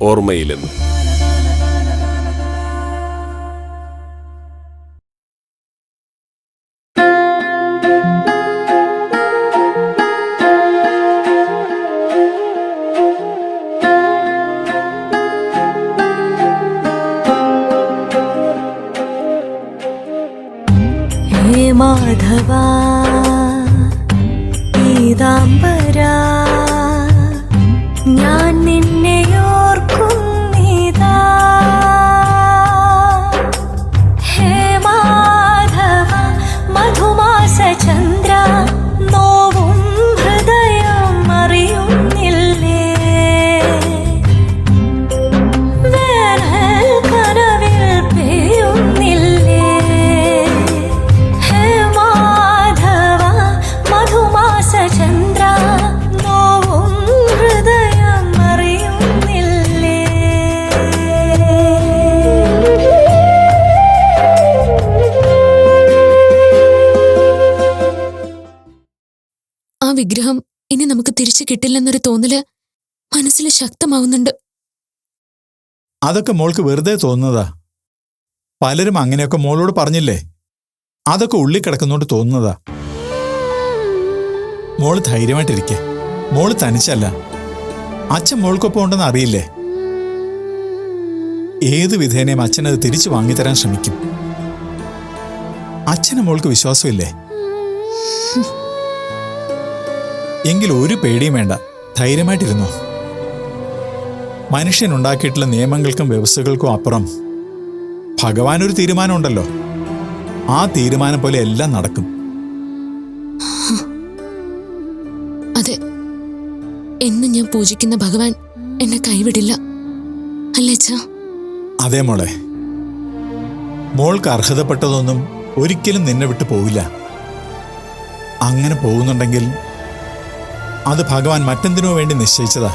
ഓർമ്മയിലെന്നും കിട്ടില്ലെന്നൊരു തോന്നൽ മനസ്സിൽ ശക്തമാവുന്നുണ്ട്. അതൊക്കെ മോൾക്ക് വെറുതെ തോന്നുന്നതാ. പലരും അങ്ങനെയൊക്കെ മോളോട് പറഞ്ഞില്ലേ? അതൊക്കെ ഉള്ളിൽ കിടക്കുന്നോണ്ട് തോന്നുന്നതാ. മോൾ ധൈര്യമായിട്ടിരിക്കെ. മോൾ തനിച്ചല്ല. അച്ഛൻ മോൾക്കൊപ്പം ഉണ്ടെന്ന് അറിയില്ലേ? ഏത് വിധേനയും അച്ഛനത് തിരിച്ചു വാങ്ങിത്തരാൻ ശ്രമിക്കും. അച്ഛന് മോൾക്ക് വിശ്വാസമില്ലേ? എങ്കിൽ ഒരു പേടിയും വേണ്ട. ധൈര്യമായിട്ടിരുന്നോ? മനുഷ്യനുണ്ടാക്കിയിട്ടുള്ള നിയമങ്ങൾക്കും വ്യവസ്ഥകൾക്കും അപ്പുറം ഭഗവാൻ ഒരു തീരുമാനമുണ്ടല്ലോ. ആ തീരുമാനം പോലെ എല്ലാം നടക്കും. അതെ. എന്ന് ഞാൻ പൂജിക്കുന്ന ഭഗവാൻ എന്നെ കൈവിടില്ല. അല്ലേച്ചാ അതേ മോളെ. മോൾക്ക് അർഹതപ്പെട്ടതൊന്നും ഒരിക്കലും നിന്നെ വിട്ടു പോവില്ല. അങ്ങനെ പോകുന്നുണ്ടെങ്കിൽ അത് ഭഗവാൻ മറ്റെന്തിനോ വേണ്ടി നിശ്ചയിച്ചതാ?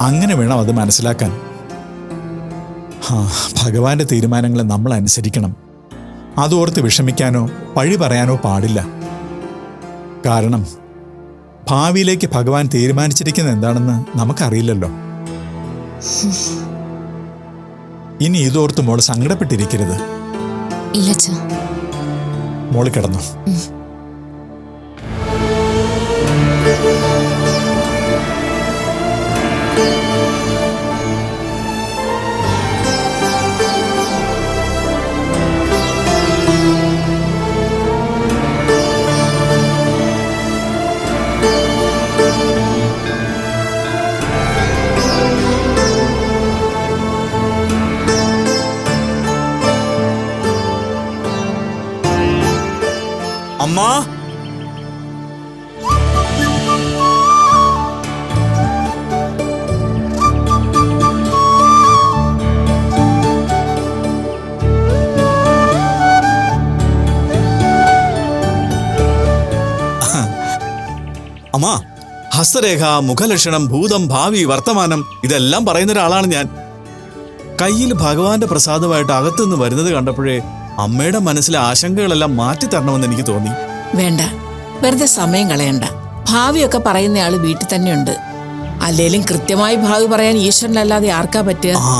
അങ്ങനെ വേണം അത് മനസ്സിലാക്കാൻ. ആ ഭഗവാന്റെ തീരുമാനങ്ങളെ നമ്മൾ അനുസരിക്കണം. അതോർത്ത് വിഷമിക്കാനോ പഴി പറയാനോ പാടില്ല. കാരണം ഭാവിയിലേക്ക് ഭഗവാൻ തീരുമാനിച്ചിരിക്കുന്ന എന്താണെന്ന് നമുക്കറിയില്ലല്ലോ. ഇനി ഇതോർത്ത് മോൾ സങ്കടപ്പെട്ടിരിക്കരുത്. മോൾ കിടന്നു? അമ്മാ അമ്മാ ഹസ്തരേഖ മുഖലക്ഷണം ഭൂതം ഭാവി വർത്തമാനം ഇതെല്ലാം പറയുന്ന ഒരാളാണ് ഞാൻ. കയ്യിൽ ഭഗവാന്റെ പ്രസാദമായിട്ട് അകത്തുനിന്ന് വരുന്നത് കണ്ടപ്പോഴേ അമ്മയുടെ മനസ്സിലെ ആശങ്കകളെല്ലാം മാറ്റി തരണമെന്ന് എനിക്ക് തോന്നി. വേണ്ട വെറുതെ സമയം കളയണ്ട. ഭാവിയൊക്കെ പറയുന്നയാൾ വീട്ടിൽ തന്നെയുണ്ട്. അല്ലേലും കൃത്യമായി ഭാവി പറയാൻ ഈശ്വരനല്ലാതെ ആർക്കാ പറ്റുക? ആ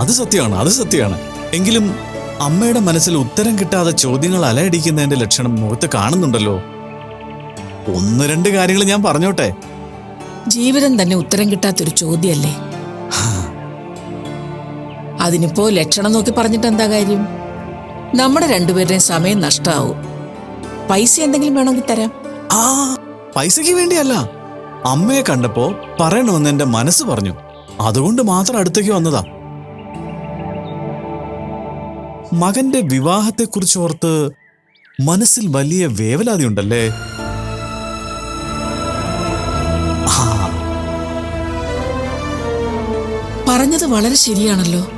അത് സത്യമാണ് അത് സത്യമാണ്. എങ്കിലും അമ്മയുടെ മനസ്സിൽ ഉത്തരം കിട്ടാതെ ചോദ്യങ്ങൾ അലയടിക്കുന്നതിന്റെ ലക്ഷണം മുഖത്ത് കാണുന്നുണ്ടല്ലോ. ഒന്ന് രണ്ട് കാര്യങ്ങൾ ഞാൻ പറഞ്ഞോട്ടെ? ജീവിതം തന്നെ ഉത്തരം കിട്ടാത്തൊരു ചോദ്യല്ലേ? അതിനിപ്പോ ലക്ഷണം നോക്കി പറഞ്ഞിട്ട് എന്താ കാര്യം? നമ്മുടെ രണ്ടുപേരുടെയും സമയം നഷ്ടാവും. പൈസ എന്തെങ്കിലും വേണമെങ്കിൽ തരാം. ആ പൈസയ്ക്ക് വേണ്ടിയല്ല. അമ്മയെ കണ്ടപ്പോ പറയണമെന്ന് എന്റെ മനസ്സ് പറഞ്ഞു. അതുകൊണ്ട് മാത്രം അടുത്തേക്ക് വന്നതാ. മകന്റെ വിവാഹത്തെക്കുറിച്ച് ഓർത്ത് മനസ്സിൽ വലിയ വേവലാതി ഉണ്ടല്ലേ? പറഞ്ഞത് വളരെ ശരിയാണല്ലോ.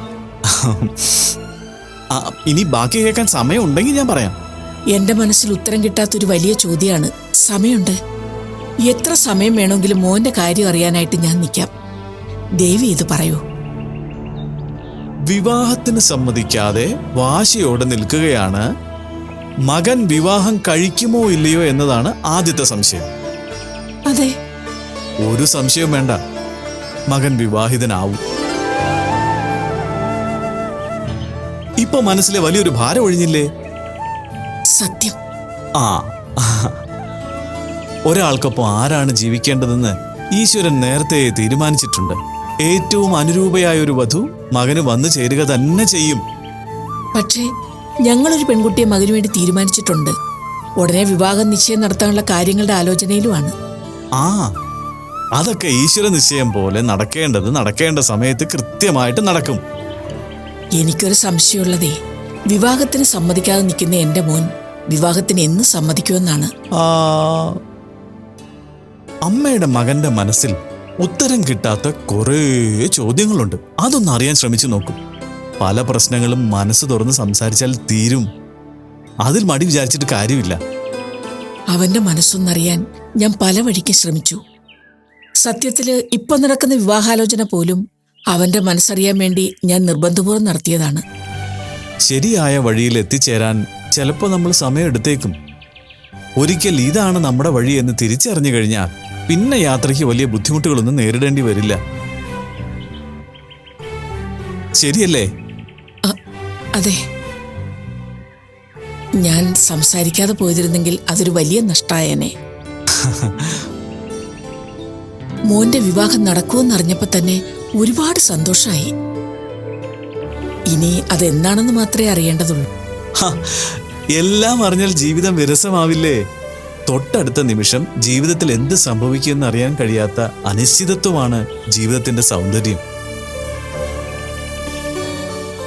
ഇനി ബാക്കി കേൾക്കാൻ സമയമുണ്ടെങ്കിൽ ഞാൻ പറയാം. എന്റെ മനസ്സിൽ ഉത്തരം കിട്ടാത്തൊരു വലിയ ചോദ്യമാണ്. സമയമുണ്ട്. എത്ര സമയം വേണമെങ്കിലും മോന്റെ കാര്യം അറിയാനായിട്ട് ഞാൻ നിൽക്കാം. ദേവി ഇത് പറയൂ. വിവാഹത്തിന് സമ്മതിക്കാതെ വാശിയോടെ നിൽക്കുകയാണ്. മകൻ വിവാഹം കഴിക്കുമോ ഇല്ലയോ എന്നതാണ് ആദ്യത്തെ സംശയം. അതെ. ഒരു സംശയവും വേണ്ട. മകൻ വിവാഹിതനാവും. ഇപ്പൊ മനസ്സിലെ വലിയൊരു ഭാരം ഒഴിഞ്ഞില്ലേ? സത്യം. ആ. ഒരാൾക്കൊപ്പം ആരാണ് ജീവിക്കേണ്ടതെന്ന് ഈശ്വരൻ നേരത്തെ തീരുമാനിച്ചിട്ടുണ്ട്. ഏറ്റവും അനുരൂപയായ ഒരു വധു മകന് വന്നു ചേരുക തന്നെ ചെയ്യും. പക്ഷേ ഞങ്ങളൊരു പെൺകുട്ടിയെ മകന് വേണ്ടി തീരുമാനിച്ചിട്ടുണ്ട്. ഉടനെ വിവാഹ നിശ്ചയം നടത്താനുള്ള കാര്യങ്ങളുടെ ആലോചനയിലുമാണ്. ആ. അതൊക്കെ ഈശ്വര നിശ്ചയം പോലെ നടക്കേണ്ടത് നടക്കേണ്ട സമയത്ത് കൃത്യമായിട്ട് നടക്കും. എനിക്കൊരു സംശയമുള്ളതേ വിവാഹത്തിന് സമ്മതിക്കാതെ നിൽക്കുന്ന എന്റെ മോൻ വിവാഹത്തിന് എന്ന് സമ്മതിക്കുമെന്നാണ്. അമ്മയുടെ മകന്റെ മനസ്സിൽ ഉത്തരം കിട്ടാത്ത കുറേ ചോദ്യങ്ങളുണ്ട്. അതൊന്ന് അറിയാൻ ശ്രമിച്ചു നോക്കും. പല പ്രശ്നങ്ങളും മനസ്സ് തുറന്ന് സംസാരിച്ചാൽ തീരും. അതിൽ മടി വിചാരിച്ചിട്ട് കാര്യമില്ല. അവന്റെ മനസ്സൊന്നറിയാൻ ഞാൻ പല വഴിക്ക് ശ്രമിച്ചു. സത്യത്തിൽ ഇപ്പൊ നടക്കുന്ന വിവാഹാലോചന പോലും അവന്റെ മനസ്സറിയാൻ വേണ്ടി ഞാൻ നിർബന്ധപൂർവം നടത്തിയതാണ്. ശരിയായ വഴിയിൽ എത്തിച്ചേരാൻ ചിലപ്പോൾ നമ്മൾ സമയമെടുത്തേക്കും ഒരിക്കൽ ഇതാണ് നമ്മുടെ വഴി എന്ന് തിരിച്ചറിഞ്ഞു കഴിഞ്ഞാൽ പിന്നെ യാത്രയ്ക്ക് വലിയ ബുദ്ധിമുട്ടുകളൊന്നും നേരിടേണ്ടി വരില്ല. ശരിയല്ലേ? അതെ. ഞാൻ സംസാരിക്കാതെ പോയിരുന്നെങ്കിൽ അതൊരു വലിയ നഷ്ടായനെ. മോന്റെ വിവാഹം നടക്കുമെന്നറിഞ്ഞപ്പോ തന്നെ ഒരുപാട് സന്തോഷമായി ഇനി അതെന്താണെന്ന് മാത്രമേ അറിയേണ്ടതുള്ളൂ. എല്ലാം അറിഞ്ഞാൽ ജീവിതം വിരസമാവില്ലേ? തൊട്ടടുത്ത നിമിഷം ജീവിതത്തിൽ എന്ത് സംഭവിക്കുമെന്ന് അറിയാൻ കഴിയാത്ത അനിശ്ചിതത്വമാണ് ജീവിതത്തിന്റെ സൗന്ദര്യം.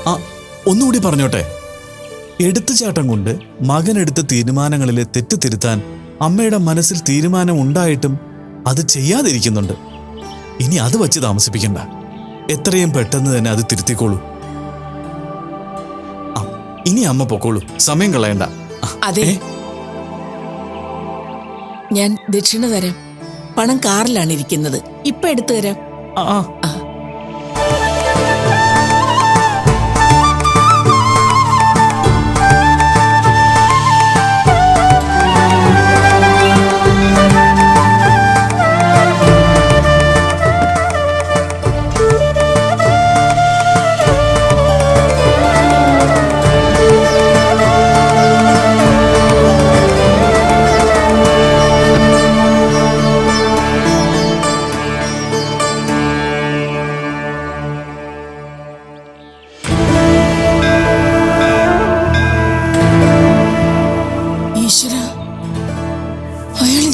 ആ ഒന്നുകൂടി പറഞ്ഞോട്ടെ. എടുത്തുചാട്ടം കൊണ്ട് മകൻ എടുത്ത തീരുമാനങ്ങളിലെ തെറ്റ് തിരുത്താൻ അമ്മയുടെ മനസ്സിൽ തീരുമാനം ഉണ്ടായിട്ടും അത് ചെയ്യാതിരിക്കുന്നുണ്ട്. ഇനി അത് വച്ച് താമസിപ്പിക്കണ്ട. എത്രയും പെട്ടെന്ന് തന്നെ അത് തിരുത്തിക്കോളൂ. ഇനി അമ്മ പൊക്കോളൂ. സമയം കളയണ്ട. അതെ. ഞാൻ ദക്ഷിണ തരാം. പണം കാറിലാണ് ഇരിക്കുന്നത്. ഇപ്പൊ എടുത്തു തരാം. ആ,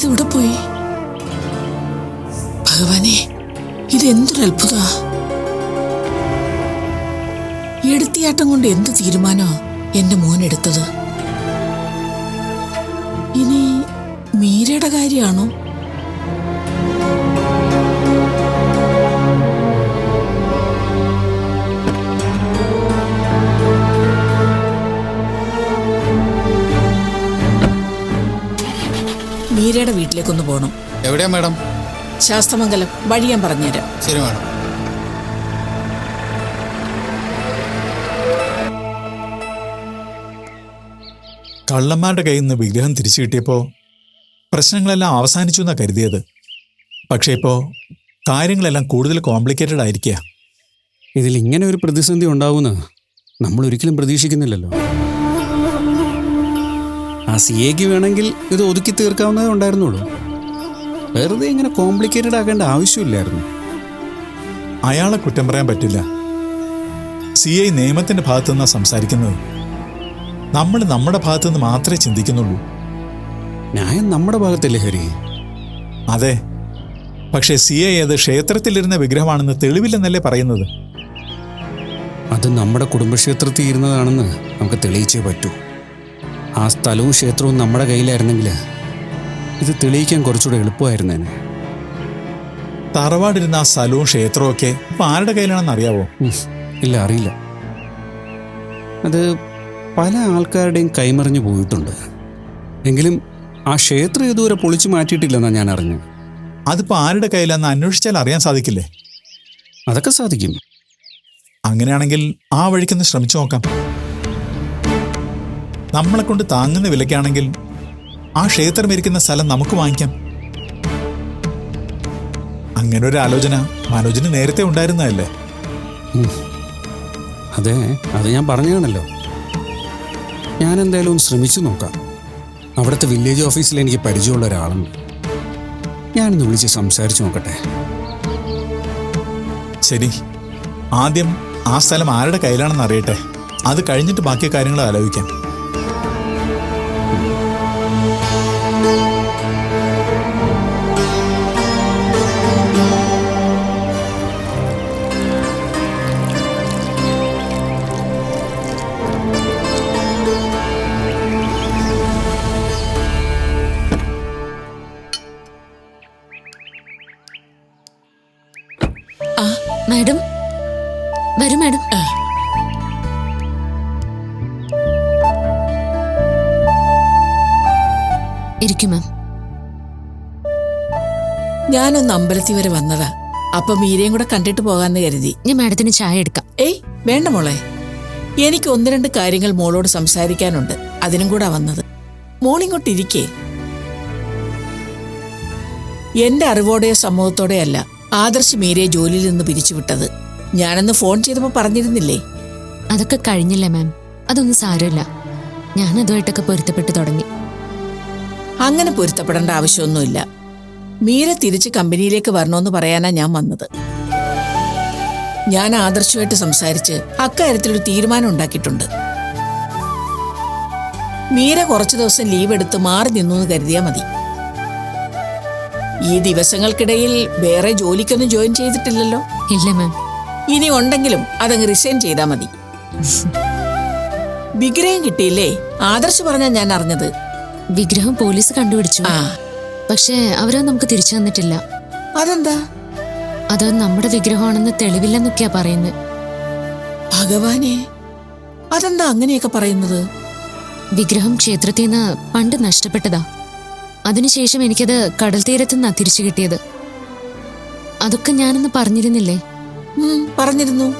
ഇതെവിടെ പോയി. ഭഗവാനെ ഇതെന്തൊരു അത്ഭുത. എടുത്തിയാട്ടം കൊണ്ട് എന്ത് തീരുമാനോ എന്റെ മോൻ എടുത്തത്? ഇനി മീരയുടെ കാര്യമാണോ മീരയുടെ വീട്ടിലേക്കൊന്ന് പോകണം എവിടെയാ മാഡം? ശാസ്തമംഗലം വഴി ഞാൻ പറഞ്ഞുതരാം. ശരി മാഡം. കള്ളന്മാരുടെ കയ്യിൽ നിന്ന് വിഗ്രഹം തിരിച്ചു കിട്ടിയപ്പോൾ പ്രശ്നങ്ങളെല്ലാം അവസാനിച്ചു എന്നാണ് കരുതിയത്. പക്ഷേ ഇപ്പോൾ കാര്യങ്ങളെല്ലാം കൂടുതൽ കോംപ്ലിക്കേറ്റഡ് ആയിരിക്കുക ഇതിൽ ഇങ്ങനെ ഒരു പ്രതിസന്ധി ഉണ്ടാവുമെന്ന് നമ്മൾ ഒരിക്കലും പ്രതീക്ഷിക്കുന്നില്ലല്ലോ. ആ സി എക്ക് വേണമെങ്കിൽ ഇത് ഒതുക്കി തീർക്കാവുന്നതേ ഉണ്ടായിരുന്നുള്ളൂ. വെറുതെ ഇങ്ങനെ കോംപ്ലിക്കേറ്റഡ് ആക്കേണ്ട ആവശ്യമില്ലായിരുന്നു. അയാളെ കുറ്റം പറയാൻ പറ്റില്ല. സി ഐ നിയമത്തിന്റെ ഭാഗത്തു നിന്നാണ് സംസാരിക്കുന്നത്. നമ്മൾ നമ്മുടെ ഭാഗത്തു നിന്ന് മാത്രമേ ചിന്തിക്കുന്നുള്ളൂ. ന്യായം നമ്മുടെ ഭാഗത്തല്ലേ ഹരി? അതെ. പക്ഷേ സി ഐ അത് ക്ഷേത്രത്തിലിരുന്ന വിഗ്രഹമാണെന്ന് തെളിവില്ലെന്നല്ലേ പറയുന്നത്? അത് നമ്മുടെ കുടുംബക്ഷേത്രത്തിൽ ഇരുന്നതാണെന്ന് നമുക്ക് തെളിയിച്ചേ പറ്റൂ. ആ സ്ഥലവും ക്ഷേത്രവും നമ്മുടെ കയ്യിലായിരുന്നെങ്കിൽ ഇത് തെളിയിക്കാൻ കുറച്ചുകൂടെ എളുപ്പമായിരുന്നേനെ തറവാടിരുന്ന ആ സ്ഥലവും ക്ഷേത്രവും ഒക്കെ ഇപ്പൊ ആരുടെ കയ്യിലാണെന്ന് അറിയാവോ? ഇല്ല അറിയില്ല. അത് പല ആൾക്കാരുടെയും കൈമറിഞ്ഞു പോയിട്ടുണ്ട്. എങ്കിലും ആ ക്ഷേത്രം ഇതുവരെ പൊളിച്ചു മാറ്റിയിട്ടില്ലെന്നാണ് ഞാൻ അറിഞ്ഞത്. അതിപ്പോ ആരുടെ കയ്യിലാന്ന് അന്വേഷിച്ചാൽ അറിയാൻ സാധിക്കില്ലേ? അതൊക്കെ സാധിക്കും. അങ്ങനെയാണെങ്കിൽ ആ വഴിക്കൊന്ന് ശ്രമിച്ചു നോക്കാം. നമ്മളെ കൊണ്ട് താങ്ങുന്ന വിലയ്ക്കാണെങ്കിൽ ആ ക്ഷേത്രം ഇരിക്കുന്ന സ്ഥലം നമുക്ക് വാങ്ങിക്കാം. അങ്ങനെ ഒരു ആലോചന മനോജിന് നേരത്തെ ഉണ്ടായിരുന്നതല്ലേ? അതെ അത് ഞാൻ പറഞ്ഞാണല്ലോ ഞാൻ എന്തായാലും ഒന്ന് ശ്രമിച്ചു നോക്കാം. അവിടുത്തെ വില്ലേജ് ഓഫീസിൽ എനിക്ക് പരിചയമുള്ള ഒരാളുണ്ട്. ഞാനൊന്ന് വിളിച്ച് സംസാരിച്ചു നോക്കട്ടെ. ശരി. ആദ്യം ആ സ്ഥലം ആരുടെ കയ്യിലാണെന്ന് അറിയട്ടെ. അത് കഴിഞ്ഞിട്ട് ബാക്കി കാര്യങ്ങൾ ആലോചിക്കാം. ഇരിക്കും മാം ഞാനൊന്ന് അമ്പലത്തിൽ വരെ വന്നതാ. അപ്പൊ മീരയും കൂടെ കണ്ടിട്ട് പോകാന്ന് കരുതി. ഞാൻ മാഡത്തിന് ചായ എടുക്കാം. ഏയ് വേണ്ട മോളെ. എനിക്ക് ഒന്ന് രണ്ട് കാര്യങ്ങൾ മോളോട് സംസാരിക്കാനുണ്ട്. അതിനും കൂടെ വന്നത്. മോളിങ്ങോട്ട് ഇരിക്കേ. എന്റെ അറിവോടെയോ സമൂഹത്തോടെ അല്ല ആദർശ് മീരയെ ജോലിയിൽ നിന്ന് പിരിച്ചുവിട്ടത്. ഞാനന്ന് ഫോൺ ചെയ്തപ്പോൾ പറഞ്ഞിരുന്നില്ലേ? അതൊക്കെ കഴിഞ്ഞില്ലേ മാം? അതൊന്നും സാരമില്ല. ഞാൻ അതുമായിട്ടൊക്കെ പൊരുത്തപ്പെട്ട് തുടങ്ങി. അങ്ങനെ പൊരുത്തപ്പെടേണ്ട ആവശ്യമൊന്നുമില്ല. മീര തിരിച്ച് കമ്പനിയിലേക്ക് വരണമെന്ന് പറയാനാ ഞാൻ വന്നത്. ഞാൻ ആദർശമായിട്ട് സംസാരിച്ച് അക്കാര്യത്തിലൊരു തീരുമാനം ഉണ്ടാക്കിയിട്ടുണ്ട്. മീര കുറച്ചു ദിവസം ലീവ് എടുത്ത് മാറി നിന്നു എന്ന് കരുതിയാ മതി. ഈ ദിവസങ്ങൾക്കിടയിൽ വേറെ ജോലിക്കൊന്നും ജോയിൻ ചെയ്തിട്ടില്ലല്ലോ? ഇല്ല മാം. ഇനി ഉണ്ടെങ്കിലും അതങ്ങ് റിസൈൻ ചെയ്താൽ മതി. വിഗ്രഹം കിട്ടിയില്ലേ? ആദർശ് പറഞ്ഞാ ഞാൻ അറിഞ്ഞത് വിഗ്രഹം പോലീസ് കണ്ടുപിടിച്ചു. പക്ഷേ അവരത് നമുക്ക് തിരിച്ചു തന്നിട്ടില്ല. അതെന്താ? അത് നമ്മുടെ വിഗ്രഹമാണെന്ന് തെളിവില്ലെന്നൊക്കെയാ പറയുന്നത് ഭഗവാനെ അതെന്താ അങ്ങനെയൊക്കെ പറയുന്നത്? വിഗ്രഹം ക്ഷേത്രത്തിൽ നിന്ന് പണ്ട് നഷ്ടപ്പെട്ടതാ. അതിനുശേഷം എനിക്കത് കടൽ തീരത്തു നിന്നാ തിരിച്ചു കിട്ടിയത്. അതൊക്കെ ഞാനൊന്ന് പറഞ്ഞിരുന്നില്ലേ? പറഞ്ഞിരുന്നു.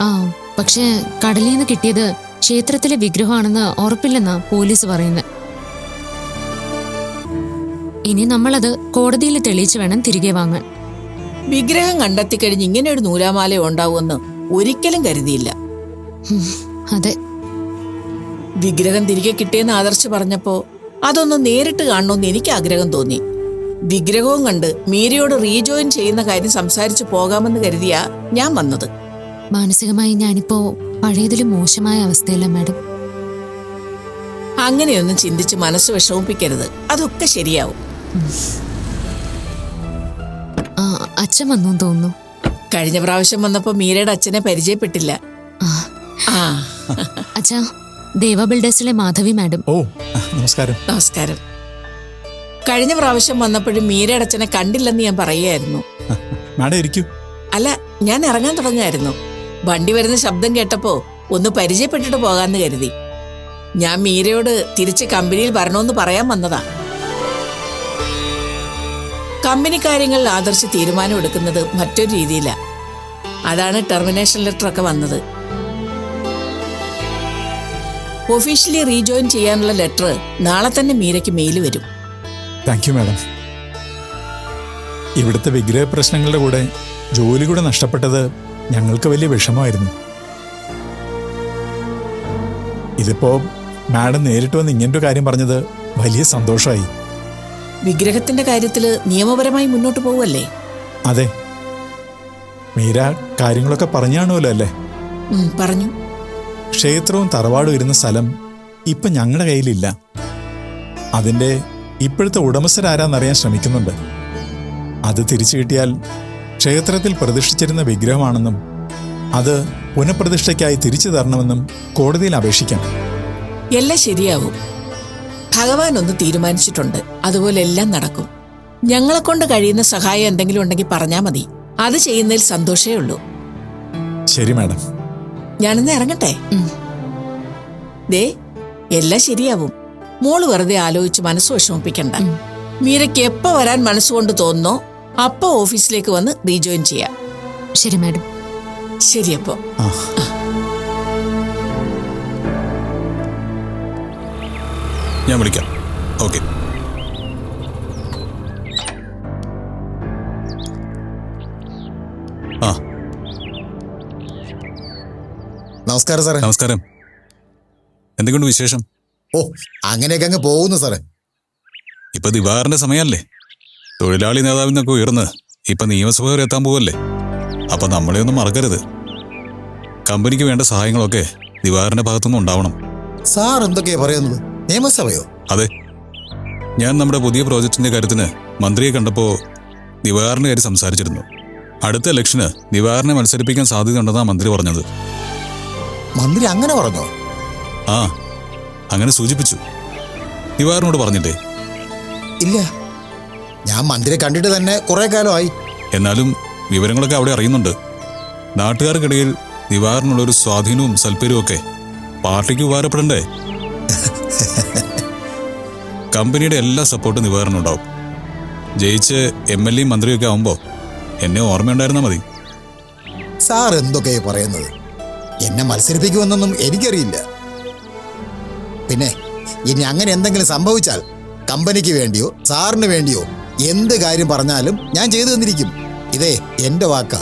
ആ പക്ഷേ കടലിൽ നിന്ന് കിട്ടിയത് ക്ഷേത്രത്തിലെ വിഗ്രഹമാണെന്ന് ഉറപ്പില്ലെന്നാ പോലീസ് പറയുന്നത് ഇനി നമ്മളത് കോടതിയിൽ തെളിയിച്ചു വേണം തിരികെ വാങ്ങാൻ. വിഗ്രഹം കണ്ടെത്തിക്കഴിഞ്ഞ് ഇങ്ങനെ ഒരു നൂലാമാല ഉണ്ടാവുമെന്ന് ഒരിക്കലും കരുതിയില്ല. അതെ. വിഗ്രഹം തിരികെ കിട്ടിയെന്ന് ആദർശ് പറഞ്ഞപ്പോ അതൊന്ന് നേരിട്ട് കാണണമെന്ന് എനിക്ക് ആഗ്രഹം തോന്നി. വിഗ്രഹവും കണ്ട് മീരയോട് റീജോയിൻ ചെയ്യുന്ന കാര്യം സംസാരിച്ചു പോകാമെന്ന് കരുതിയാ ഞാൻ വന്നത്. മാനസികമായി ഞാനിപ്പോ പഴയതിലും മോശമായ അവസ്ഥയല്ല മാഡം. അങ്ങനെയൊന്നും ചിന്തിച്ച് മനസ്സ് വിഷമിപ്പിക്കരുത്. അതൊക്കെ ശരിയാവും. ആ അച്ഛൻ വന്നു തോന്നുന്നു. കഴിഞ്ഞ പ്രാവശ്യം വന്നപ്പോ മീരയുടെ അച്ഛനെ പരിചയപ്പെട്ടില്ല. ആ. അച്ഛാ ദേവ ബിൽഡേഴ്സിലെ മാധവി മാഡം. ഓ നമസ്കാരം. നമസ്കാരം. കഴിഞ്ഞ പ്രാവശ്യം വന്നപ്പോഴും മീരയുടെ അച്ഛനെ കണ്ടില്ലെന്ന് ഞാൻ പറയുകയായിരുന്നു. മാഡം ഇരിക്കൂ. അല്ല ഞാൻ ഇറങ്ങാൻ തുടങ്ങായിരുന്നു വണ്ടി വരുന്ന ശബ്ദം കേട്ടപ്പോ ഒന്ന് പരിചയപ്പെട്ടിട്ട് പോകാന്ന് കരുതി. ഞാൻ മീരയോട് തിരിച്ച് കമ്പനിയിൽ വരണമെന്ന് പറയാൻ വന്നതാ. കമ്പനി കാര്യങ്ങളിൽ ആദർശ് തീരുമാനം എടുക്കുന്നത് മറ്റൊരു രീതിയിലാണ് അതാണ് ടെർമിനേഷൻ ലെറ്റർ ഒക്കെ വന്നത്. ഒഫീഷ്യലി റീജോയിൻ ചെയ്യാനുള്ള ലെറ്റർ നാളെ തന്നെ മീരയ്ക്ക് മെയിൽ വരും. Thank you madam. ഇവിടുത്തെ വിഗ്രഹ പ്രശ്നങ്ങളുടെ കൂടെ ജോലി കൂടെ നഷ്ടപ്പെട്ടത് ഞങ്ങൾക്ക് വലിയ വിഷമമായിരുന്നു. ഇതിപ്പോ മാഡം നേരിട്ട് വന്ന് ഇങ്ങനൊരു കാര്യം പറഞ്ഞത് വലിയ സന്തോഷമായി. വിഗ്രഹത്തിന്റെ കാര്യത്തിൽ നിയമപരമായി മുന്നോട്ട് പോവല്ലേ അതെ. മീര കാര്യങ്ങളൊക്കെ പറഞ്ഞാണല്ലോ അല്ലേ? പറഞ്ഞു. ക്ഷേത്രവും തറവാടും ഇരുന്ന സ്ഥലം ഇപ്പൊ ഞങ്ങളുടെ കയ്യിലില്ല. അതിന്റെ ഇപ്പോഴത്തെ ഉടമസ്ഥരാരാന്നറിയാൻ ശ്രമിക്കുന്നുണ്ട്. അത് തിരിച്ചു കിട്ടിയാൽ ക്ഷേത്രത്തിൽ പ്രതിഷ്ഠിച്ചിരുന്ന വിഗ്രഹമാണെന്നും അത് പുനഃപ്രതിഷ്ഠയ്ക്കായി തിരിച്ചു തരണമെന്നും കോടതിയിൽ അപേക്ഷിക്കാം. എല്ലാം ശരിയാവും. ഭഗവാൻ ഒന്ന് തീരുമാനിച്ചിട്ടുണ്ട്. അതുപോലെ എല്ലാം നടക്കും. ഞങ്ങളെ കൊണ്ട് കഴിയുന്ന സഹായം എന്തെങ്കിലും ഉണ്ടെങ്കിൽ പറഞ്ഞാൽ മതി. അത് ചെയ്യുന്നതിൽ സന്തോഷമേ ഉള്ളൂ. ശരി മാഡം. ഞാനിന്ന് ഇറങ്ങട്ടെ. ദേ എല്ലാം ശരിയാവും. മോൾ വെറുതെ ആലോചിച്ച് മനസ്സ് വിഷമിപ്പിക്കണ്ട. മീരയ്ക്ക് എപ്പോ വരാൻ മനസ്സുകൊണ്ട് തോന്നുന്നോ അപ്പോ ഓഫീസിലേക്ക് വന്ന് റീജോയിൻ ചെയ്യാം. ശരി മാഡം. ശരിയപ്പോ. ഞാൻ വിളിക്കാം. ഓക്കെ. ആ. നമസ്കാരം സാറേ. നമസ്കാരം. എന്തൊക്കെയുണ്ട് വിശേഷം? ഓ അങ്ങനെയൊക്കെ അങ്ങ് പോകുന്നു സാറേ. ഇപ്പൊ ദിവാറിന്റെ സമയമല്ലേ തൊഴിലാളി നേതാവിൽ നിന്നൊക്കെ ഉയർന്ന് ഇപ്പൊ നിയമസഭ വരെ എത്താൻ പോവല്ലേ? അപ്പൊ നമ്മളെ ഒന്നും മറക്കരുത്. കമ്പനിക്ക് വേണ്ട സഹായങ്ങളൊക്കെ ദിവാറിന്റെ ഭാഗത്തുനിന്ന് ഉണ്ടാവണം. സാർ എന്തൊക്കെയാ പറയുന്നത്? നിയമസഭയോ? അതെ. ഞാൻ നമ്മുടെ പുതിയ പ്രോജക്റ്റിന്റെ കാര്യത്തിന് മന്ത്രിയെ കണ്ടപ്പോ ദിവാറിന്റെ കാര്യം സംസാരിച്ചിരുന്നു. അടുത്ത ഇലക്ഷന് ദിവാറിനെ മത്സരിപ്പിക്കാൻ സാധ്യതയുണ്ടെന്നാണ് മന്ത്രി പറഞ്ഞത്. മന്ത്രി അങ്ങനെ പറഞ്ഞോ? ആ അങ്ങനെ സൂചിപ്പിച്ചു. ദിവാറിനോട് പറഞ്ഞില്ലേ? ഇല്ല. ഞാൻ മന്ത്രിയെ കണ്ടിട്ട് തന്നെ കുറെ കാലമായി. എന്നാലും വിവരങ്ങളൊക്കെ അവിടെ അറിയുന്നുണ്ട്. നാട്ടുകാർക്കിടയിൽ ദിവാറിനുള്ള ഒരു സ്വാധീനവും സൽപ്പര്യവും ഒക്കെ പാർട്ടിക്ക് ഉപകാരപ്പെടണ്ടേ? കമ്പനിയുടെ എല്ലാ സപ്പോർട്ടും ദിവാറിനുണ്ടാവും ജയിച്ച് എം എൽ എയും മന്ത്രിയൊക്കെ ആവുമ്പോ എന്നെ ഓർമ്മയുണ്ടായിരുന്നാ മതി. സാർ എന്തൊക്കെയാ പറയുന്നത്? എന്നെ മത്സരിപ്പിക്കുമെന്നൊന്നും എനിക്കറിയില്ല. പിന്നെ ഇനി അങ്ങനെ എന്തെങ്കിലും സംഭവിച്ചാൽ കമ്പനിക്ക് വേണ്ടിയോ സാറിന് വേണ്ടിയോ എന്ത് കാര്യം പറഞ്ഞാലും ഞാൻ ചെയ്തു തന്നിരിക്കും. ഇതേ എന്റെ വാക്കാ.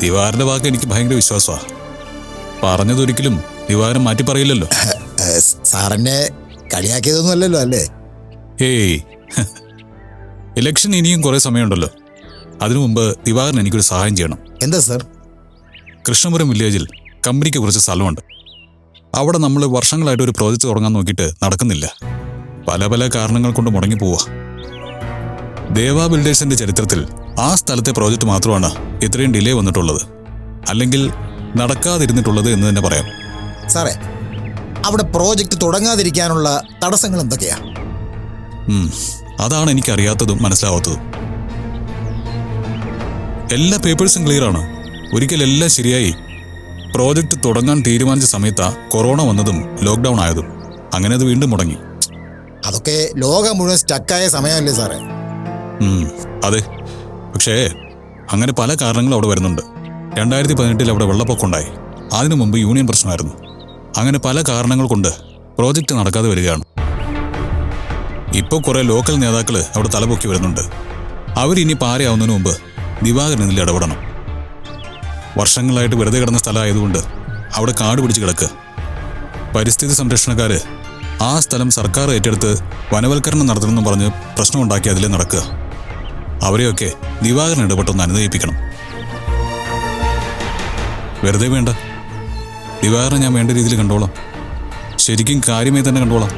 ദിവാറിന്റെ വാക്ക് എനിക്ക് ഭയങ്കര വിശ്വാസമാണ് പറഞ്ഞതൊരിക്കലും ദിവാരം മാറ്റി പറയില്ലല്ലോ സാറെന്നെ കളിയാക്കിയതൊന്നുമല്ലല്ലോ അല്ലേ? ഏയ്. ഇലക്ഷൻ ഇനിയും കുറെ സമയമുണ്ടല്ലോ. അതിനു മുമ്പ് ദിവാകരൻ എനിക്കൊരു സഹായം ചെയ്യണം. എന്താ സർ? കൃഷ്ണപുരം വില്ലേജിൽ കമ്പനിക്ക് കുറച്ച് സ്ഥലമുണ്ട്. അവിടെ നമ്മൾ വർഷങ്ങളായിട്ട് ഒരു പ്രോജക്റ്റ് തുടങ്ങാൻ നോക്കിയിട്ട് നടക്കുന്നില്ല. പല പല കാരണങ്ങൾ കൊണ്ട് മുടങ്ങി പോവാ. ദേവാ ബിൽഡേഴ്സിന്റെ ചരിത്രത്തിൽ ആ സ്ഥലത്തെ പ്രോജക്റ്റ് മാത്രമാണ് ഇത്രയും ഡിലേ വന്നിട്ടുള്ളത്. അല്ലെങ്കിൽ നടക്കാതിരുന്നിട്ടുള്ളത് എന്ന് തന്നെ പറയാം. സാറേ അവിടെ പ്രോജക്റ്റ് തുടങ്ങാതിരിക്കാനുള്ള തടസ്സങ്ങൾ എന്തൊക്കെയാ? അതാണ് എനിക്ക് അറിയാത്തതും മനസ്സിലാവാത്തതും. എല്ലാ പേപ്പേഴ്സും ക്ലിയർ ആണ്. ഒരിക്കൽ എല്ലാം ശരിയായി. പ്രോജക്റ്റ് തുടങ്ങാൻ തീരുമാനിച്ച സമയത്താ കൊറോണ വന്നതും ലോക്ക്ഡൗൺ ആയതും. അങ്ങനെ അത് വീണ്ടും മുടങ്ങി. അതൊക്കെ ലോകം മുഴുവൻ സ്റ്റക്കായ സമയമല്ലേ സാറേ? അതെ. പക്ഷേ അങ്ങനെ പല കാരണങ്ങളും അവിടെ വരുന്നുണ്ട്. രണ്ടായിരത്തി പതിനെട്ടിൽ അവിടെ വെള്ളപ്പൊക്കം ഉണ്ടായി. അതിനു മുമ്പ് യൂണിയൻ പ്രശ്നമായിരുന്നു. അങ്ങനെ പല കാരണങ്ങൾ കൊണ്ട് പ്രോജക്റ്റ് നടക്കാതെ വരികയാണ്. ഇപ്പോൾ കുറേ ലോക്കൽ നേതാക്കൾ അവിടെ തലപൊക്കി വരുന്നുണ്ട്. അവരിനി പാരയാവുന്നതിന് മുമ്പ് ദിവാകരൻ ഇതിൽ ഇടപെടണം. വർഷങ്ങളായിട്ട് വെറുതെ കിടന്ന സ്ഥലമായതുകൊണ്ട് അവിടെ കാട് പിടിച്ച് കിടക്കുക പരിസ്ഥിതി സംരക്ഷണക്കാർ ആ സ്ഥലം സർക്കാർ ഏറ്റെടുത്ത് വനവൽക്കരണം നടത്തണമെന്ന് പറഞ്ഞ് പ്രശ്നമുണ്ടാക്കി അതിലെ നടക്കുക. അവരെയൊക്കെ ദിവാകരൻ ഇടപെട്ടൊന്ന് അനുനയിപ്പിക്കണം. വെറുതെ വേണ്ട. ദിവാകരനെ ഞാൻ വേണ്ട രീതിയിൽ കണ്ടോളാം. ശരിക്കും കാര്യമായി തന്നെ കണ്ടോളാം.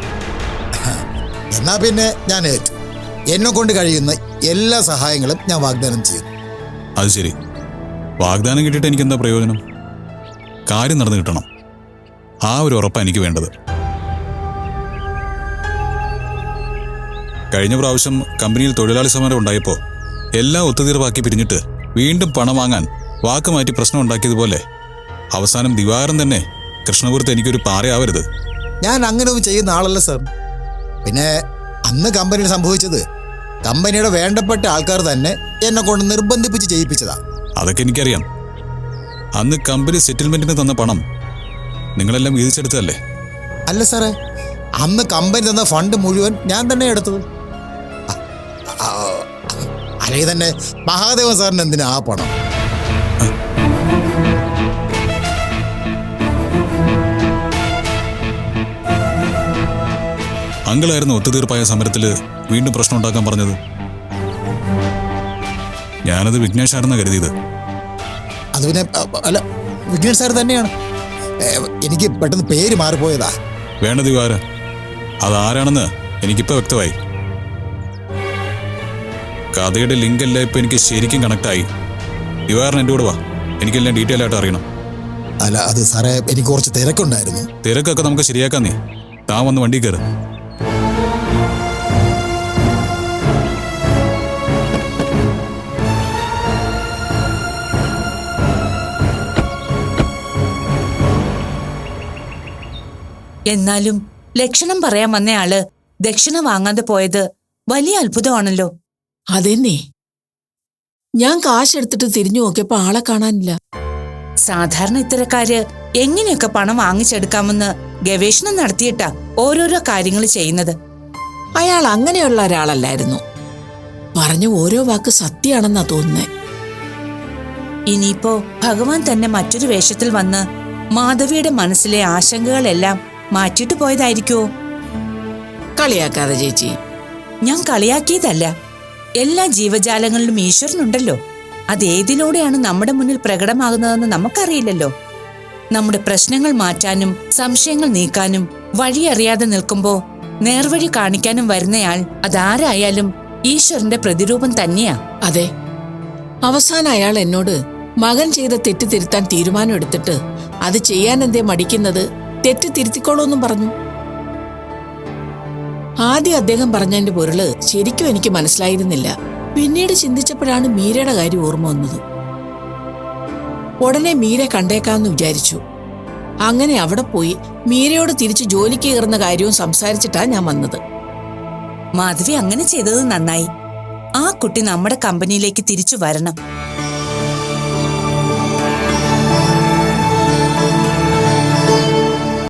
എന്നാ പിന്നെ ഞാൻ ഏറ്റു. എന്നെ കൊണ്ട് കഴിയുന്ന എല്ലാ സഹായങ്ങളും ഞാൻ വാഗ്ദാനം ചെയ്യും. അത് ശരി. വാഗ്ദാനം കിട്ടിയിട്ട് എനിക്ക് എന്താ പ്രയോജനം? കാര്യം നടന്നു കിട്ടണം. ആ ഒരു ഉറപ്പാണ് എനിക്ക് വേണ്ടത്. കഴിഞ്ഞ പ്രാവശ്യം കമ്പനിയിൽ തൊഴിലാളി സമരം ഉണ്ടായപ്പോൾ എല്ലാം ഒത്തുതീർപ്പാക്കി പിരിഞ്ഞിട്ട് വീണ്ടും പണം വാങ്ങാൻ വാക്ക് മാറ്റി പ്രശ്നം ഉണ്ടാക്കിയതുപോലെ അവസാനം ദിവാകരൻ തന്നെ കൃഷ്ണപുരത്ത് എനിക്കൊരു പാറയാവരുത് ഞാൻ അങ്ങനെ ഒന്നും ചെയ്യുന്ന ആളല്ല സർ പിന്നെ അന്ന് കമ്പനിയിൽ സംഭവിച്ചത് കമ്പനിയുടെ വേണ്ടപ്പെട്ട ആൾക്കാർ തന്നെ എന്നെ കൊണ്ട് നിർബന്ധിപ്പിച്ച് ചെയ്യിപ്പിച്ചതാ അതൊക്കെ എനിക്കറിയാം അന്ന് കമ്പനി സെറ്റിൽമെന്റിന് തന്ന പണം നിങ്ങളെല്ലാം വീതിച്ചെടുത്തതല്ലേ അല്ല സാറേ അന്ന് കമ്പനി തന്ന ഫണ്ട് മുഴുവൻ ഞാൻ തന്നെ എടുത്തത് അല്ലെങ്കിൽ തന്നെ മഹാദേവൻ സാറിന് എന്തിനാ ആ പണം അങ്കിളായിരുന്നു ഒത്തുതീർപ്പായ സമരത്തിൽ വീണ്ടും പ്രശ്നം ഉണ്ടാക്കാൻ പറഞ്ഞത്. ഞാനത് വിഘ്നേഷാരെന്ന് കരുതിയത്. അത് പിന്നെ അല്ല വിഘ്നേഷ് സാർ തന്നെയാണ്. എനിക്ക് പെട്ടെന്ന് പേര് മാറിപ്പോയതാ. വേണ്ടത് ആര അതാരാണെന്ന് എനിക്കിപ്പോ വ്യക്തമായി. കഥയുടെ ലിങ്ക് എല്ലാം ഇപ്പൊ എനിക്ക് ശരിക്കും കണക്റ്റായി. ദിവാരൻ എന്റെ കൂടെ വാ. എനിക്കെല്ലാം ഡീറ്റെയിൽ ആയിട്ട് അറിയണം. അല്ല അത് സാറേ എനിക്ക് കുറച്ച് തിരക്കുണ്ടായിരുന്നു. തിരക്കൊക്കെ നമുക്ക് ശരിയാക്കാം നീ. താൻ വന്ന് വണ്ടി കയറ്. എന്നാലും ലക്ഷണം പറയാൻ വന്നയാൾ ദക്ഷിണ വാങ്ങാതെ പോയത് വലിയ അത്ഭുതമാണല്ലോ. അതെന്നേ. ഞാൻ കാശെടുത്തിട്ട് തിരിഞ്ഞു നോക്കിയപ്പോ ആളെ കാണാനില്ല. സാധാരണ ഇത്തരക്കാര് എങ്ങനെയൊക്കെ പണം വാങ്ങിച്ചെടുക്കാമെന്ന് ഗവേഷണം നടത്തിയിട്ടാ ഓരോരോ കാര്യങ്ങൾ ചെയ്യുന്നത്. അയാൾ അങ്ങനെയുള്ള ഒരാളല്ലായിരുന്നു. പറഞ്ഞ ഓരോ വാക്ക് സത്യാണെന്നാ തോന്നുന്നേ. ഇനിയിപ്പോ ഭഗവാൻ തന്നെ മറ്റൊരു വേഷത്തിൽ വന്ന് മാധവിയുടെ മനസ്സിലെ ആശങ്കകളെല്ലാം മാറ്റിയിട്ട് പോയതായിരിക്കോ? കളിയാക്കാതെ ചേച്ചി. ഞാൻ കളിയാക്കിയതല്ല. എല്ലാ ജീവജാലങ്ങളിലും ഈശ്വരനുണ്ടല്ലോ. അതേതിലൂടെയാണ് നമ്മുടെ മുന്നിൽ പ്രകടമാകുന്നതെന്ന് നമുക്കറിയില്ലല്ലോ. നമ്മുടെ പ്രശ്നങ്ങൾ മാറ്റാനും സംശയങ്ങൾ നീക്കാനും വഴിയറിയാതെ നിൽക്കുമ്പോ നേർവഴി കാണിക്കാനും വരുന്നയാൾ അതാരായാലും ഈശ്വരന്റെ പ്രതിരൂപം തന്നെയാ. അതെ. അവസാനം അയാൾ എന്നോട് മകൻ ചെയ്ത തെറ്റ് തിരുത്താൻ തീരുമാനം എടുത്തിട്ട് അത് ചെയ്യാനെന്തേ മടിക്കുന്നത്? തെറ്റ് തിരുത്തിക്കോളൂന്നും പറഞ്ഞു. ആദ്യം അദ്ദേഹം പറഞ്ഞതിന്റെ പൊരുൾ ശരിക്കും എനിക്ക് മനസ്സിലായിരുന്നില്ല. പിന്നീട് ചിന്തിച്ചപ്പോഴാണ് മീരയുടെ കാര്യം ഓർമ്മ വന്നത്. ഉടനെ മീര കണ്ടേക്കാമെന്ന് വിചാരിച്ചു. അങ്ങനെ അവിടെ പോയി മീരയോട് തിരിച്ച് ജോലിക്ക് കയറുന്ന കാര്യവും സംസാരിച്ചിട്ടാ ഞാൻ വന്നത്. മാധവി അങ്ങനെ ചെയ്തത് നന്നായി. ആ കുട്ടി നമ്മുടെ കമ്പനിയിലേക്ക് തിരിച്ചു വരണം.